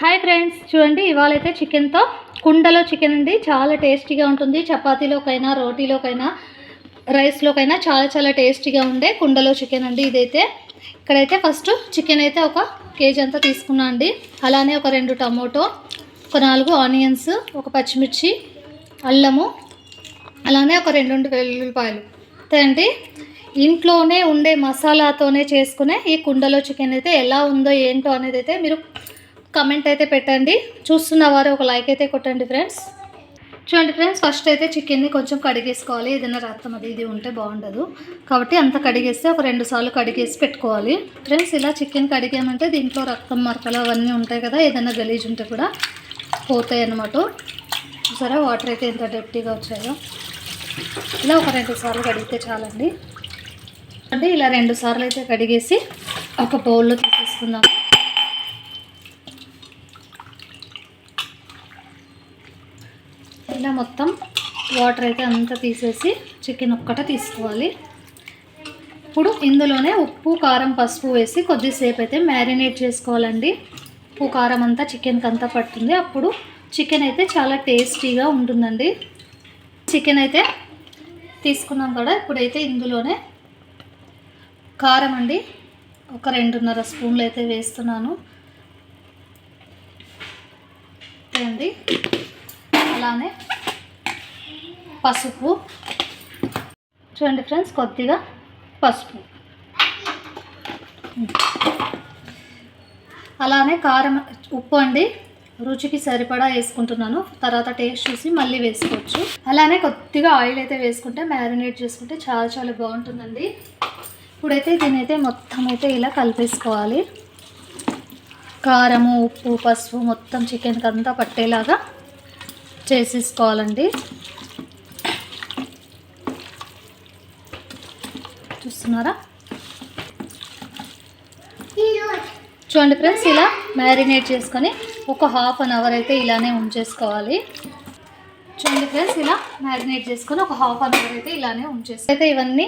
Hi friends చూడండి ఇవాళ అయితే చికెన్తో కుండలో చికెన్ అండి. చాలా టేస్టీగా ఉంటుంది. చపాతీలోకైనా రోటీలోకైనా రైస్లోకైనా చాలా చాలా టేస్టీగా ఉండే కుండలో చికెన్ అండి ఇదైతే. ఇక్కడైతే ఫస్ట్ చికెన్ అయితే ఒక కేజీ అంతా తీసుకున్నా అండి. అలానే ఒక రెండు టమోటో ఒక నాలుగు ఆనియన్స్ ఒక పచ్చిమిర్చి అల్లము అలానే ఒక రెండు వెల్లుల్లిపాయలు. అంతే అండి. ఇంట్లోనే ఉండే మసాలాతోనే చేసుకునే ఈ కుండలో చికెన్ అయితే ఎలా ఉందో ఏంటో అనేది అయితే మీరు కమెంట్ అయితే పెట్టండి. చూస్తున్న వారు ఒక లైక్ అయితే కొట్టండి ఫ్రెండ్స్ చూడండి ఫ్రెండ్స్ ఫస్ట్ అయితే చికెన్ని కొంచెం కడిగేసుకోవాలి. ఏదైనా రక్తం అది ఇది ఉంటే బాగుండదు. కాబట్టి అంత కడిగేస్తే ఒక రెండు సార్లు కడిగేసి పెట్టుకోవాలి. ఫ్రెండ్స్ ఇలా చికెన్ కడిగామంటే దీంట్లో రక్తం మరకలు అవన్నీ ఉంటాయి కదా ఏదైనా గలీజ్ ఉంటే కూడా పోతాయి అన్నమాట. సరే వాటర్ అయితే ఎంత డెప్టీగా వచ్చాయో. ఇలా ఒక రెండు సార్లు కడిగితే చాలండి. అంటే ఇలా రెండు సార్లు అయితే కడిగేసి ఒక బౌల్లో తీసేసుకుందాము ఇలా మొత్తం వాటర్ అయితే అంతా తీసేసి చికెన్ ఒక్కటే తీసుకోవాలి. ఇప్పుడు ఇందులోనే ఉప్పు కారం పసుపు వేసి కొద్దిసేపు అయితే మ్యారినేట్ చేసుకోవాలండి. ఉప్పు కారం అంతా చికెన్కి అంతా పడుతుంది. అప్పుడు చికెన్ అయితే చాలా టేస్టీగా ఉంటుందండి. చికెన్ అయితే తీసుకున్నాం కదా ఇప్పుడైతే ఇందులోనే కారం అండి. ఒక రెండున్నర స్పూన్లు అయితే వేస్తున్నాను. అండి. అలానే పసుపు. చూడండి ఫ్రెండ్స్ కొద్దిగా పసుపు. అలానే కారం ఉప్పు అండి. రుచికి సరిపడా వేసుకుంటున్నాను. తర్వాత టేస్ట్ చూసి మళ్ళీ వేసుకోవచ్చు. అలానే కొద్దిగా ఆయిల్ అయితే వేసుకుంటే మ్యారినేట్ చేసుకుంటే చాలా చాలా బాగుంటుందండి. ఇప్పుడైతే దీని అయితే మొత్తం అయితే ఇలా కలిపేసుకోవాలి. కారము ఉప్పు పసుపు మొత్తం చికెన్కి అంతా పట్టేలాగా చేసేసుకోవాలండి. చూస్తున్నారా? చూడండి ఫ్రెండ్స్ ఇలా మ్యారినేట్ చేసుకొని ఒక హాఫ్ అన్ అవర్ అయితే ఇలానే ఉంచేసుకోవాలి. చూడండి ఫ్రెండ్స్ ఇలా మ్యారినేట్ చేసుకొని ఒక హాఫ్ అన్ అవర్ అయితే ఇలానే ఉంచేసి అయితే ఇవన్నీ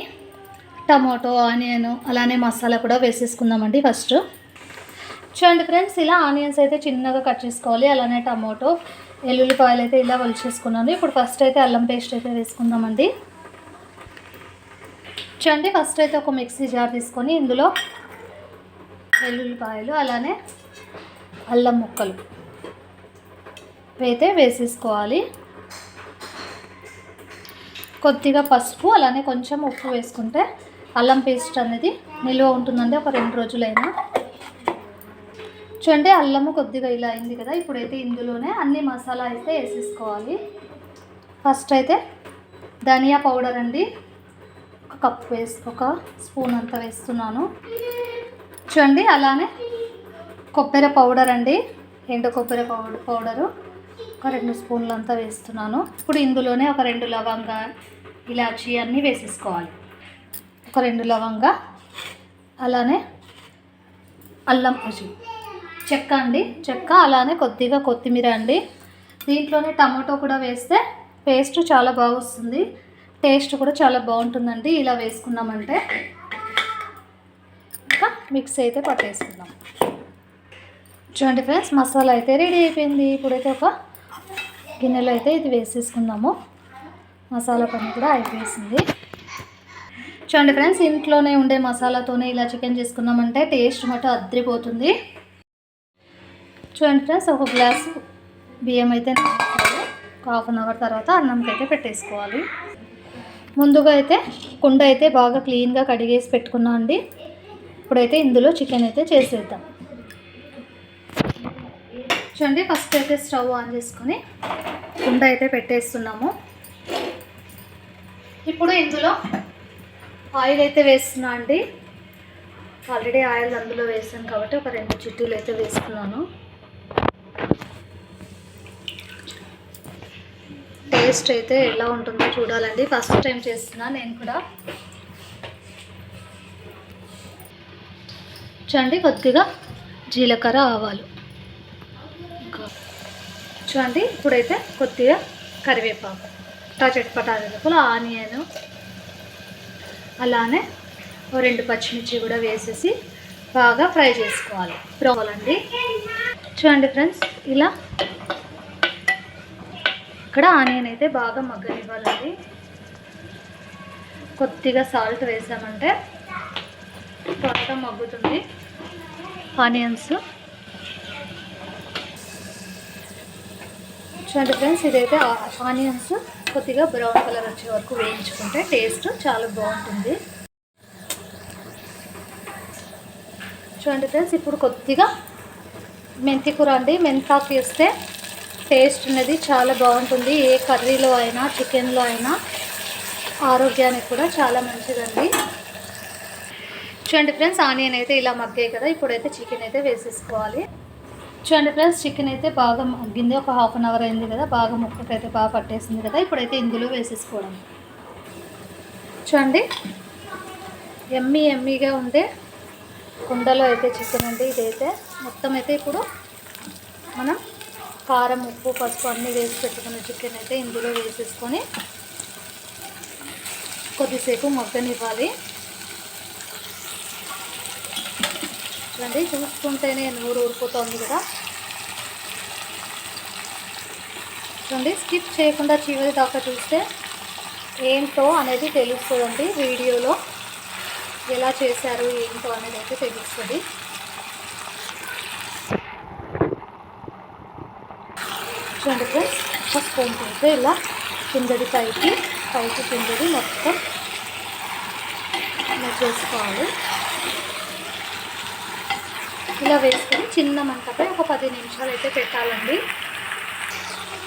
టమాటో ఆనియన్ అలానే మసాలా కూడా వేసేసుకుందామండి ఫస్ట్. చూడండి ఫ్రెండ్స్ ఇలా ఆనియన్స్ అయితే చిన్నగా కట్ చేసుకోవాలి అలానే టమాటో ఎల్లుల్లిపాయలు అయితే ఇలా వలిచేసుకున్నాను. ఇప్పుడు ఫస్ట్ అయితే అల్లం పేస్ట్ అయితే వేసుకుందామండి. చూడండి ఫస్ట్ అయితే ఒక మిక్సీ జార్ తీసుకొని ఇందులో వెల్లుల్లిపాయలు అలానే అల్లం ముక్కలు అయితే వేసేసుకోవాలి. కొద్దిగా పసుపు అలానే కొంచెం ఉప్పు వేసుకుంటే అల్లం పేస్ట్ అనేది నిల్వ ఉంటుందండి ఒక రెండు రోజులైనా. చూడండి అల్లము కొద్దిగా ఇలా అయింది కదా ఇప్పుడైతే ఇందులోనే అన్ని మసాలా అయితే వేసేసుకోవాలి. ఫస్ట్ అయితే ధనియా పౌడర్ అండి కప్పు కప్ వేసి ఒక స్పూన్ అంతా వేస్తున్నాను. చూడండి అలానే కొబ్బరి పౌడర్ అండి. ఎండు కొబ్బరి పౌడర్ పౌడరు. ఒక రెండు స్పూన్లు అంతా వేస్తున్నాను. ఇప్పుడు ఇందులోనే ఒక రెండు లవంగ ఇలాచి అన్నీ వేసేసుకోవాలి. ఒక రెండు లవంగ అలానే అల్లం రుచి. చెక్క అండి చెక్క అలానే కొద్దిగా కొత్తిమీర అండి. దీంట్లోనే టమాటో కూడా వేస్తే పేస్ట్ చాలా బాగా వస్తుంది. టేస్ట్ కూడా చాలా బాగుంటుందండి. ఇలా వేసుకున్నామంటే ఇంకా మిక్స్ అయితే పట్టేసుకుందాం. చూడండి ఫ్రెండ్స్ మసాలా అయితే రెడీ అయిపోయింది. ఇప్పుడైతే ఒక గిన్నెలో అయితే ఇది వేసేసుకుందాము. మసాలా పని కూడా అయిపోయింది చూడండి ఫ్రెండ్స్ ఇంట్లోనే ఉండే మసాలాతోనే ఇలా చికెన్ చేసుకున్నామంటే టేస్ట్ మటు అద్రిపోతుంది చూడండి ఫ్రెండ్స్ ఒక గ్లాసు బియ్యం అయితే హాఫ్ అన్ అవర్ తర్వాత అన్నంకి అయితే పెట్టేసుకోవాలి. ముందుగా అయితే కుండ అయితే బాగా క్లీన్గా కడిగేసి పెట్టుకున్నా అండి. ఇప్పుడైతే ఇందులో చికెన్ అయితే చేసేద్దాం. చూడండి ఫస్ట్ అయితే స్టవ్ ఆన్ చేసుకొని కుండ అయితే పెట్టేస్తున్నాము. ఇప్పుడు ఇందులో ఆయిల్ అయితే వేస్తున్నా అండి. ఆల్రెడీ ఆయిల్ అందులో వేసాను కాబట్టి ఒక రెండు చిట్టీలు అయితే వేసుకున్నాను. టేస్ట్ అయితే ఎలా ఉంటుందో చూడాలండి. ఫస్ట్ టైం చేస్తున్నా నేను కూడా. చూడండి కొద్దిగా జీలకర్ర ఆవాలు. చూడండి ఇప్పుడైతే కొద్దిగా కరివేపాకు టచట్ పటాకులు ఆనియన్ అలానే ఓ రెండు పచ్చిమిర్చి కూడా వేసేసి బాగా ఫ్రై చేసుకోవాలి. బ్రౌన్ చూడండి ఫ్రెండ్స్ ఇలా ఇక్కడ ఆనియన్ అయితే బాగా మగ్గనివ్వాలండి. కొద్దిగా సాల్ట్ వేసామంటే త్వరగా మగ్గుతుంది ఆనియన్స్. చూడండి ఫ్రెండ్స్ ఇదైతే ఆనియన్స్ కొద్దిగా బ్రౌన్ కలర్ వచ్చే వరకు వేయించుకుంటే టేస్ట్ చాలా బాగుంటుంది. చూడండి ఫ్రెండ్స్ ఇప్పుడు కొద్దిగా మెంతికూర అండి. మెంతాకు వేస్తే టేస్ట్ అనేది చాలా బాగుంటుంది. ఏ కర్రీలో అయినా చికెన్లో అయినా ఆరోగ్యానికి కూడా చాలా మంచిదండి. చూడండి ఫ్రెండ్స్ ఆనియన్ అయితే ఇలా మగ్గాయి కదా ఇప్పుడైతే చికెన్ అయితే వేసేసుకోవాలి. చూడండి ఫ్రెండ్స్ చికెన్ అయితే బాగా మగ్గింది. ఒక హాఫ్ అన్ అవర్ అయింది కదా బాగా ముక్కకైతే బాగా పట్టేసింది కదా ఇప్పుడైతే ఇందులో వేసేసుకోవడం. చూడండి ఎమ్మి ఎమ్మిగా ఉండే కుండలో అయితే చికెన్ అండి ఇదైతే. మొత్తం అయితే ఇప్పుడు మనం కారం ఉప్పు పసుపు అన్నీ వేసి పెట్టుకున్న చికెన్ అయితే ఇందులో వేసేసుకొని కొద్దిసేపు మగ్గనివ్వాలి. చూడండి చూసుకుంటేనే నూరు ఊరిపోతుంది కదా. చూడండి స్కిప్ చేయకుండా చివరి దాకా చూస్తే ఏంటో అనేది తెలుస్తుందండి వీడియోలో. ఎలా చేశారు ఏంటో అనేది అయితే తెలుస్తుంది. చూడండి ఫ్రెండ్స్ ఫస్ట్ స్పూన్ అయితే ఇలా కిందది పైకి పైకి కిందది మొత్తం ఇలా చేసుకోవాలి. ఇలా వేసుకొని చిన్న మంటపై ఒక పది నిమిషాలు అయితే పెట్టాలండి.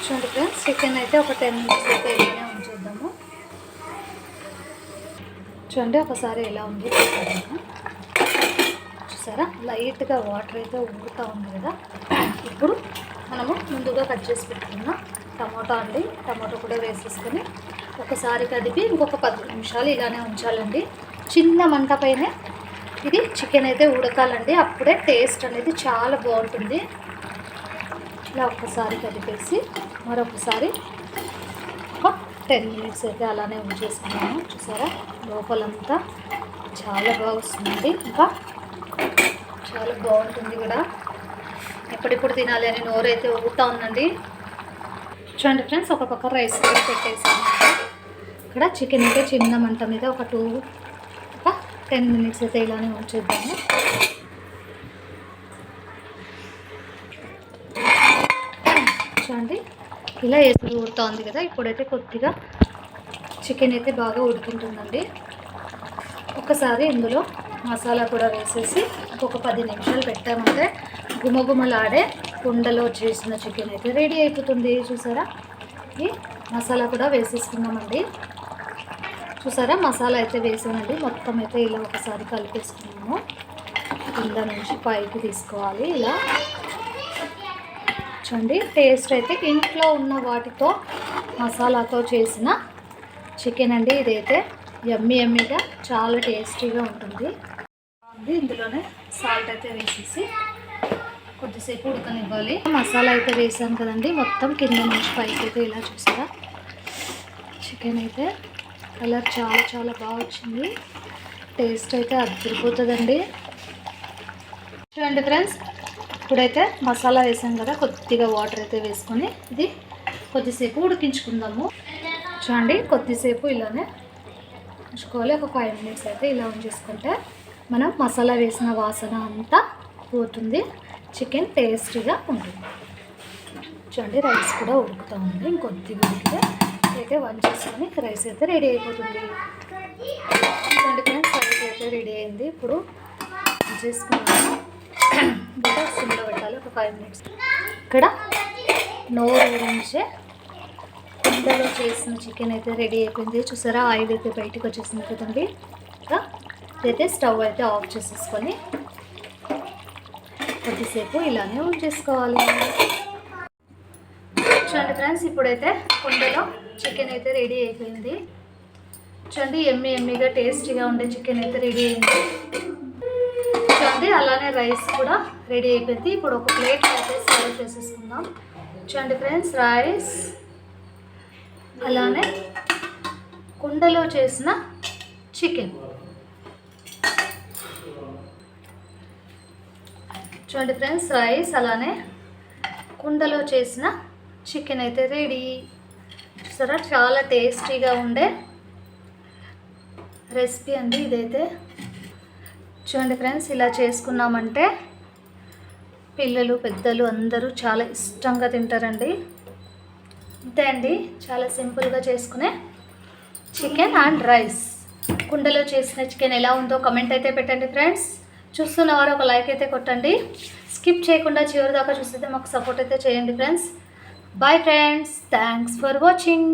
చూడండి ఫ్రెండ్స్ చికెన్ అయితే ఒక టెన్ మినిట్స్ అయితే ఇలానే ఉంచేద్దాము. చూడండి ఒకసారి ఎలా ఉంది చూసారా? చూసారా లైట్గా వాటర్ అయితే ఊరుతూ ఉంది కదా. ఇప్పుడు మనము ముందుగా కట్ చేసి పెట్టుకున్న టమాటా అండి. టమాటా కూడా వేసేసుకొని ఒకసారి కదిపి ఇంకొక పది నిమిషాలు ఇలానే ఉంచాలండి. చిన్న మంట పైనే ఇది చికెన్ అయితే ఉడకాలండి. అప్పుడే టేస్ట్ అనేది చాలా బాగుంటుంది. ఇలా ఒక్కసారి కలిపేసి మరొకసారి ఒక టెన్ మినిట్స్ అయితే అలానే ఉంచేసుకున్నాము. చూసారా? లోపలంతా చాలా బాగా వస్తుందండి. ఇంకా చాలా బాగుంటుంది కూడా. ఎప్పుడెప్పుడు తినాలి అని నోరు అయితే ఊగుతూ ఉందండి. చూడండి ఫ్రెండ్స్ ఒక పక్క రైస్ కూడా పెట్టేసాను. ఇక్కడ చికెన్ అయితే చిన్న మంట మీద ఒక టూ ఒక టెన్ మినిట్స్ అయితే ఇలానే ఉంచేద్దాము. చూడండి ఇలా వేసి ఉంది కదా ఇప్పుడైతే కొద్దిగా చికెన్ అయితే బాగా ఉడుకుంటుందండి. ఒకసారి ఇందులో మసాలా కూడా వేసేసి ఇంకొక పది నిమిషాలు పెట్టామంటే గుమగుమలాడే కుండలో చేసిన చికెన్ అయితే రెడీ అయిపోతుంది. చూసారా? ఈ మసాలా కూడా వేసేసుకున్నామండి. చూసారా? మసాలా అయితే వేసానండి. మొత్తం అయితే ఇలా ఒకసారి కలిపేసుకున్నాము. కింద నుంచి పైకి తీసుకోవాలి ఇలా. చూడండి టేస్ట్ అయితే ఇంట్లో ఉన్న వాటితో మసాలాతో చేసిన చికెన్ అండి ఇదైతే. ఎమ్మి ఎమ్మిగా చాలా టేస్టీగా ఉంటుంది. ఇందులోనే సాల్ట్ అయితే వేసేసి కొద్దిసేపు ఉడకనివ్వాలి. మసాలా అయితే వేసాను కదండి. మొత్తం కింద నుంచి పైకి అయితే ఇలా చూసారా చికెన్ అయితే కలర్ చాలా చాలా బాగా వచ్చింది. టేస్ట్ అయితే అద్దరిపోతుందండి. చూడండి ఫ్రెండ్స్ ఇప్పుడైతే మసాలా వేసాం కదా కొద్దిగా వాటర్ అయితే వేసుకొని ఇది కొద్దిసేపు ఉడికించుకుందాము. చూడండి కొద్దిసేపు ఇలానే ఉంచుకోవాలి. ఒక ఫైవ్ మినిట్స్ అయితే ఇలా ఉంచేసుకుంటే మనం మసాలా వేసిన వాసన అంతా పోతుంది. చికెన్ టేస్టీగా ఉంటుంది. చూడండి రైస్ కూడా ఉడుకుతూ ఉంది. ఇంకొద్ది ఉడికితే అయితే వన్ చేసుకొని రైస్ అయితే రెడీ అయిపోతుంది. చూడండి ఫ్రెండ్స్ రైస్ అయితే రెడీ అయింది. ఇప్పుడు చేసుకున్నాము ఇంకా సిమ్లో పెట్టాలి. ఒక ఫైవ్ మినిట్స్ ఇక్కడ నోరు ఊరించే కుండలో చేసిన చికెన్ అయితే రెడీ అయిపోయింది. చూసారా ఆయిల్ అయితే బయటకు వచ్చేసింది కదండి. ఇంకా ఇదైతే స్టవ్ అయితే ఆఫ్ చేసేసుకొని కొద్దిసేపు ఇలానే ఉంచేసుకోవాలి. చూడండి ఫ్రెండ్స్ ఇప్పుడైతే కుండలో చికెన్ అయితే రెడీ అయిపోయింది. చూడండి ఎమ్మి ఎమ్మిగా టేస్టీగా ఉండే చికెన్ అయితే రెడీ అయింది. చూడండి అలానే రైస్ కూడా రెడీ అయిపోయింది. ఇప్పుడు ఒక ప్లేట్ అయితే సర్వ్ చేసేసుకుందాం. చూడండి ఫ్రెండ్స్ రైస్ అలానే కుండలో చేసిన చికెన్ చూడండి ఫ్రెండ్స్ రైస్ అలానే కుండలో చేసిన చికెన్ అయితే రెడీ. చూసారా? చాలా టేస్టీగా ఉండే రెసిపీ అండి ఇదైతే. చూడండి ఫ్రెండ్స్ ఇలా చేసుకున్నామంటే పిల్లలు పెద్దలు అందరూ చాలా ఇష్టంగా తింటారండి. అంతే అండి చాలా సింపుల్గా చేసుకునే చికెన్ అండ్ రైస్. కుండలో చేసిన చికెన్ ఎలా ఉందో కమెంట్ అయితే పెట్టండి ఫ్రెండ్స్. చూస్తున్న వారు ఒక లైక్ అయితే కొట్టండి. స్కిప్ చేయకుండా చివరి దాకా చూస్తే మాకు సపోర్ట్ అయితే చేయండి friends bye friends thanks for watching